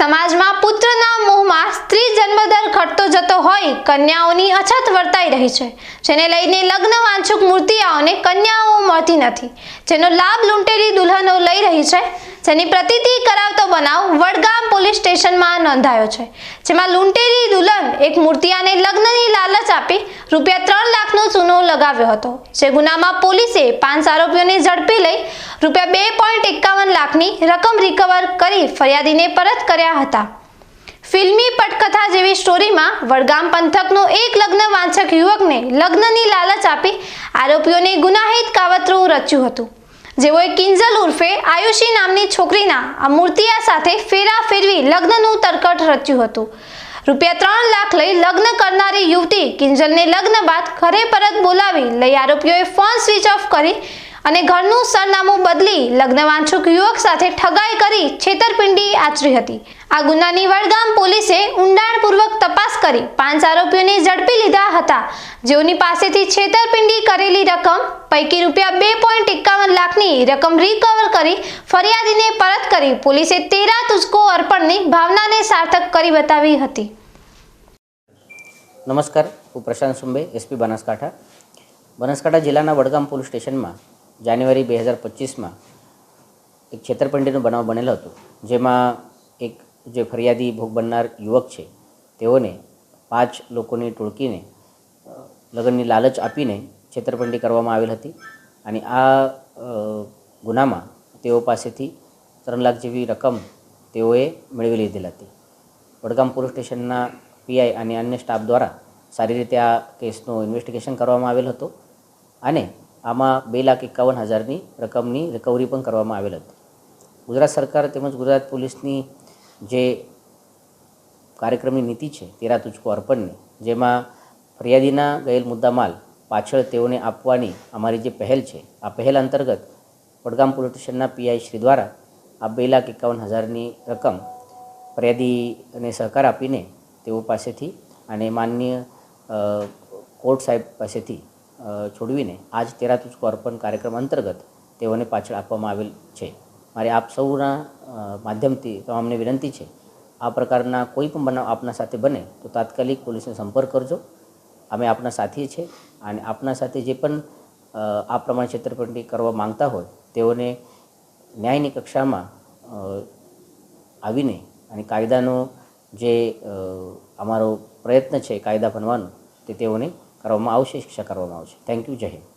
સમાજમાં પુત્રના મોહમાં સ્ત્રી જન્મદર ઘટતો જતો હોય, કન્યાઓની અછત વર્તાઈ રહી છે. જેને લઈને લગ્ન વાંછુક મૂર્તિયાઓને કન્યાઓ મળતી નથી. જેનો લાભ લૂંટેલી દુલ્હનો લઈ રહી છે. જેની પ્રતિતિ કરાવતો બનાવ વડગામ પોલીસ સ્ટેશનમાં નોંધાયો છે. જેમાં લૂંટેલી દુલ્હન એક મૂર્તિયાને લગ્નની લાલચ આપી રૂપિયા ત્રણ લાખનો ચૂનો લગાવ્યો હતો. જે ગુનામાં પોલીસે પાંચ આરોપીઓને ઝડપી લઈ રૂપિયા બે લાખની રકમ રિકવર કરી ફરિયાદીને પરત કર્યા હતા. ફિલ્મી પટકથા જેવી સ્ટોરીમાં વડગામ પંથકનો એક લગ્ન વાંચક યુવકને લગ્નની લાલચ આપી આરોપીઓને ગુનાહિત કાવતરું રચ્યું હતું. જેઓએ કિંજલ ઉર્ફે આયુષી નામની છોકરીના આ મૂર્તિયા સાથે ફેરા ફેરવી લગ્નનું તરકટ રચ્યું હતું. રૂપિયા ત્રણ લાખ લઈ લગ્ન કરનારી યુવતી કિંજલને લગ્ન બાદ ઘરે પરત બોલાવી લઈ આરોપીઓએ ફોન સ્વિચ ઓફ કરી અને ઘરનું સરનામું બદલી લગ્નવાંછુક યુવક સાથે ઠગાઈ કરી છેતરપિંડી આચરી હતી. આ ગુનાની વડગામ પોલીસે ઊંડાણપૂર્વક તપાસ કરી. પાંચ આરોપીઓને ઝડપી લીધા હતા. જેઓની પાસેથી છેતરપિંડી કરેલી રકમ પૈકી રૂપિયા બે પોઈન્ટ એકાવન લાખની રકમ રિકવર કરી ફરિયાદીને પરત કરી પોલીસે તેરા તુસ્કો અર્પણની ભાવનાને સાર્થક કરી બતાવી હતી. નમસ્કાર, હું પ્રશાંત સુંબે, એસપી બનાસકાંઠા. બનાસકાંઠા જિલ્લાના વડગામ પોલીસ સ્ટેશનમાં જાન્યુઆરી બે હજાર પચીસમાં એક છેતરપિંડીનો બનાવ બનેલો હતો, જેમાં એક જે ફરિયાદી ભોગ બનનાર યુવક છે, તેઓને પાંચ લોકોની ટોળકીને લગ્નની લાલચ આપીને છેતરપિંડી કરવામાં આવેલ હતી અને આ ગુનામાં તેઓ પાસેથી ત્રણ લાખ જેવી રકમ તેઓએ મેળવી લીધેલ હતી. વડગામ પોલીસ સ્ટેશનના પીઆઈ અને અન્ય સ્ટાફ દ્વારા સારી રીતે આ કેસનું ઇન્વેસ્ટિગેશન કરવામાં આવેલ હતો અને આમાં બે લાખ એકાવન હજારની રકમની રિકવરી પણ કરવામાં આવેલ હતી. ગુજરાત સરકાર તેમજ ગુજરાત પોલીસની જે કાર્યક્રમની નીતિ છે, તેરા તુચકો અર્પણની, જેમાં ફરિયાદીના ગયેલ મુદ્દામાલ પાછળ તેઓને આપવાની અમારી જે પહેલ છે, આ પહેલ અંતર્ગત વડગામ પોલીસ સ્ટેશનના પીઆઈ શ્રી દ્વારા આ બે લાખ એકાવન હજારની રકમ ફરિયાદીને સહકાર આપીને તેઓ પાસેથી અને માનનીય કોર્ટ સાહેબ પાસેથી છોડવીને આજ તેરા તુચકો અર્પણ કાર્યક્રમ અંતર્ગત તેઓને પાછળ આપવામાં આવેલ છે. મારે આપ સૌના માધ્યમથી તમામને વિનંતી છે. આ પ્રકારના કોઈ પણ બનાવ આપના સાથે બને તો તાત્કાલિક પોલીસનો સંપર્ક કરજો. અમે આપના સાથી છે અને આપના સાથે જે પણ આ પ્રમાણે છેતરપિંડી કરવા માંગતા હોય તેઓને ન્યાયની કક્ષામાં આવીને અને કાયદાનો જે અમારો પ્રયત્ન છે કાયદા બનવાનો તે તેઓને કરવામાં આવશે શિક્ષા કરવામાં આવશે. થેન્ક યુ જય હિન્દ.